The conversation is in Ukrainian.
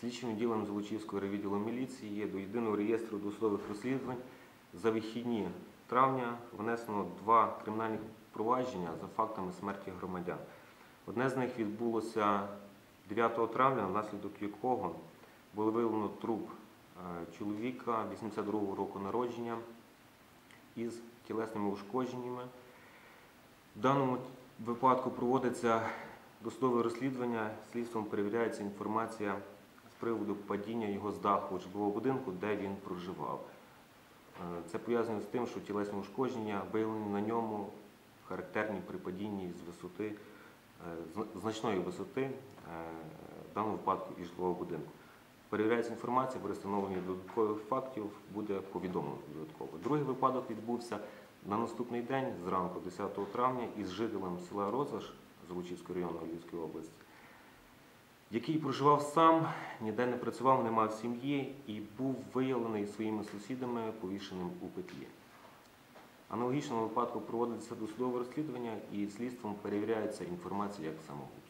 Слідчим відділом Золочівського райвідділу міліції є до єдиного реєстру досудових розслідувань за вихідні травня внесено два кримінальні провадження за фактами смерті громадян. Одне з них відбулося 9 травня, внаслідок якого було виявлено труп е, чоловіка 82-го року народження із тілесними ушкодженнями. В даному випадку проводиться досудове розслідування, слідством перевіряється інформація приводу падіння його з даху житлового будинку, де він проживав. Е, Це пов'язано з тим, що тілесні ушкодження виявлені на ньому характерні при падінні з висоти, е, значної висоти, е, в даному випадку і житлового будинку. Перевіряється інформація, при встановленні додаткових фактів буде повідомлено додатково. Другий випадок відбувся на наступний день, зранку 10 травня, із жителем села Розаш Золочівського району Львівської області, який проживав сам, ніде не працював, не мав сім'ї і був виявлений своїми сусідами повішеним у петлі. Аналогічному випадку проводиться досудове розслідування і слідством перевіряється інформація як самогубство.